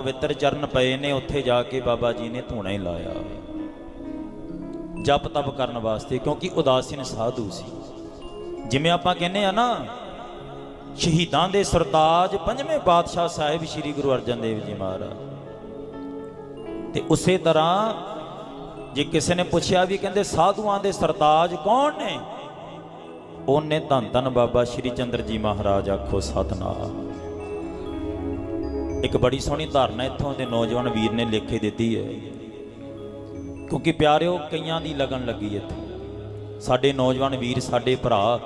ਪਵਿੱਤਰ ਚਰਨ ਪਏ ਨੇ, ਉੱਥੇ ਜਾ ਕੇ ਬਾਬਾ ਜੀ ਨੇ ਧੂਣਾ ਹੀ ਲਾਇਆ। ਜਪ ਤਪ ਕਰਨ ਵਾਸਤੇ, ਕਿਉਂਕਿ ਉਦਾਸੀਨ ਸਾਧੂ ਸੀ। ਜਿਵੇਂ ਆਪਾਂ ਕਹਿੰਦੇ ਆ ਨਾ, ਸ਼ਹੀਦਾਂ ਦੇ ਸਰਤਾਜ ਪੰਜਵੇਂ ਪਾਤਸ਼ਾਹ ਸਾਹਿਬ ਸ੍ਰੀ ਗੁਰੂ ਅਰਜਨ ਦੇਵ ਜੀ ਮਹਾਰਾਜ। ਤੇ ਉਸੇ ਤਰ੍ਹਾਂ, ਜੇ ਕਿਸੇ ਨੇ ਪੁੱਛਿਆ ਵੀ ਕਹਿੰਦੇ, ਸਾਧੂਆਂ ਦੇ ਸਰਤਾਜ ਕੌਣ ਨੇ? ਉਹਨੇ ਧੰਨ ਧੰਨ ਬਾਬਾ ਸ਼੍ਰੀ ਚੰਦਰ ਜੀ ਮਹਾਰਾਜ ਆਖੋ, ਸਤਨਾਮ। ਇੱਕ ਬੜੀ ਸੋਹਣੀ ਧਾਰਨਾ ਇੱਥੋਂ ਦੇ ਨੌਜਵਾਨ ਵੀਰ ਨੇ ਲਿਖ ਕੇ ਦਿੱਤੀ ਹੈ। ਕਿਉਂਕਿ ਪਿਆਰਿਓ, ਕਈਆਂ ਦੀ ਲਗਨ ਲੱਗੀ ਇੱਥੇ। ਸਾਡੇ ਨੌਜਵਾਨ ਵੀਰ, ਸਾਡੇ ਭਰਾ।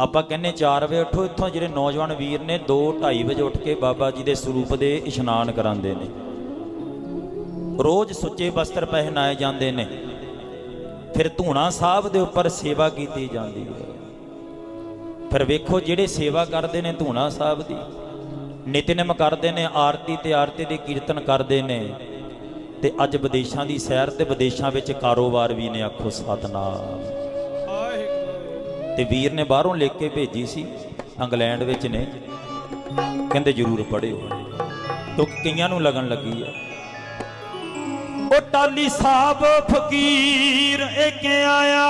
ਆਪਾਂ ਕਹਿੰਨੇ 4 ਵਜੇ ਉੱਠੋ, ਇੱਥੋਂ ਜਿਹੜੇ ਨੌਜਵਾਨ ਵੀਰ ਨੇ 2 2:30 ਵਜੇ ਉੱਠ ਕੇ ਬਾਬਾ ਜੀ ਦੇ ਸਰੂਪ ਦੇ ਇਸ਼ਨਾਨ ਕਰਾਉਂਦੇ ਨੇ। ਰੋਜ਼ ਸੁੱਚੇ ਵਸਤਰ ਪਹਿਨਾਏ ਜਾਂਦੇ ਨੇ। ਫਿਰ ਧੂਣਾ ਸਾਹਿਬ ਦੇ ਉੱਪਰ ਸੇਵਾ ਕੀਤੀ ਜਾਂਦੀ ਹੈ। ਫਿਰ ਵੇਖੋ ਜਿਹੜੇ ਸੇਵਾ ਕਰਦੇ ਨੇ ਧੂਣਾ ਸਾਹਿਬ ਦੀ। ਨਿਤਨੇਮ ਕਰਦੇ ਨੇ ਆਰਤੀ ਤੇ ਆਰਤੀ ਦੇ ਕੀਰਤਨ ਕਰਦੇ ਨੇ। ਤੇ ਅੱਜ ਵਿਦੇਸ਼ਾਂ ਦੀ ਸੈਰ ਤੇ ਵਿਦੇਸ਼ਾਂ ਵਿੱਚ ਕਾਰੋਬਾਰ ਵੀ ਨੇ ਆਖੋ ਸਤਨਾਮ। ਤੇ ਵੀਰ ਨੇ ਬਾਹਰੋਂ ਲਿਖ ਕੇ ਭੇਜੀ ਸੀ ਇੰਗਲੈਂਡ ਵਿੱਚ ਨੇ। ਕਹਿੰਦੇ ਜਰੂਰ ਪੜਿਓ ਕਿਉਂਕਿ ਕਈਆਂ ਨੂੰ ਲੱਗਣ ਲੱਗੀ ਆ। ਉਹ ਟਾਲੀ ਸਾਹਿਬ ਫਕੀਰ ਇੱਕ ਆਇਆ।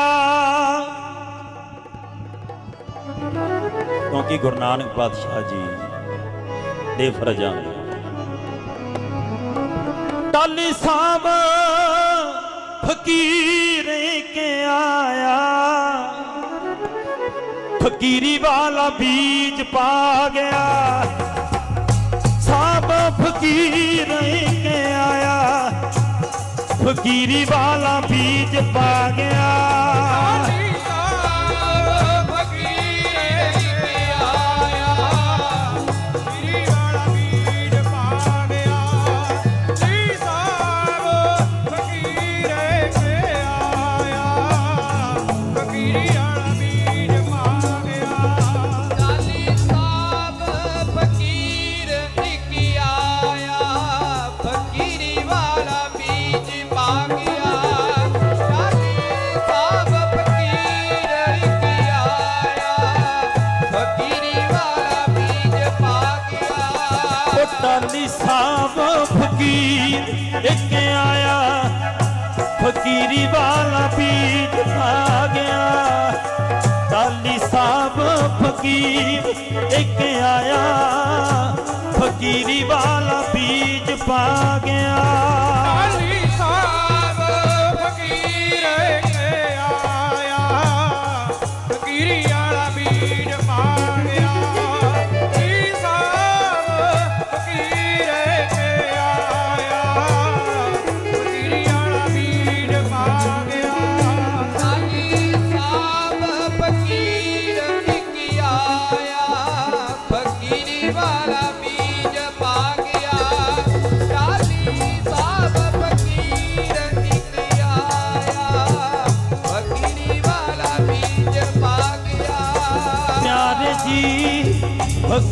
ਕਿਉਂਕਿ ਗੁਰੂ ਨਾਨਕ ਪਾਤਸ਼ਾਹ ਜੀ ਦੇ ਫਰਜ਼ਾਂ ਟਾਲੀ ਸਾਹਿਬ, ਫਕੀਰ ਇੱਕ ਆਇਆ। ਫਕੀਰੀ ਵਾਲਾ ਬੀਜ ਪਾ ਗਿਆ। ਸਾਬ ਫਕੀਰ ਇੱਕ ਆਇਆ। ਫਕੀਰੀ ਵਾਲਾ ਬੀਜ ਪਾ ਗਿਆ। ਟਾਲੀ ਸਾਹਿਬ ਫਕੀਰ, ਇੱਕ ਆਇਆ। ਫਕੀਰੀ ਵਾਲਾ ਬੀਜ ਪਾ ਗਿਆ। ਟਾਲੀ ਸਾਹਿਬ ਫਕੀਰ, ਇੱਕ ਆਇਆ। ਫਕੀਰੀ ਵਾਲਾ ਬੀਜ ਪਾ ਗਿਆ। ਕਾਲੀ ਸਾਹਿਬ ਫਕੀਰ, ਇੱਕ ਆਇਆ। ਫਕੀਰੀ ਵਾਲਾ ਬੀਜ ਪਾ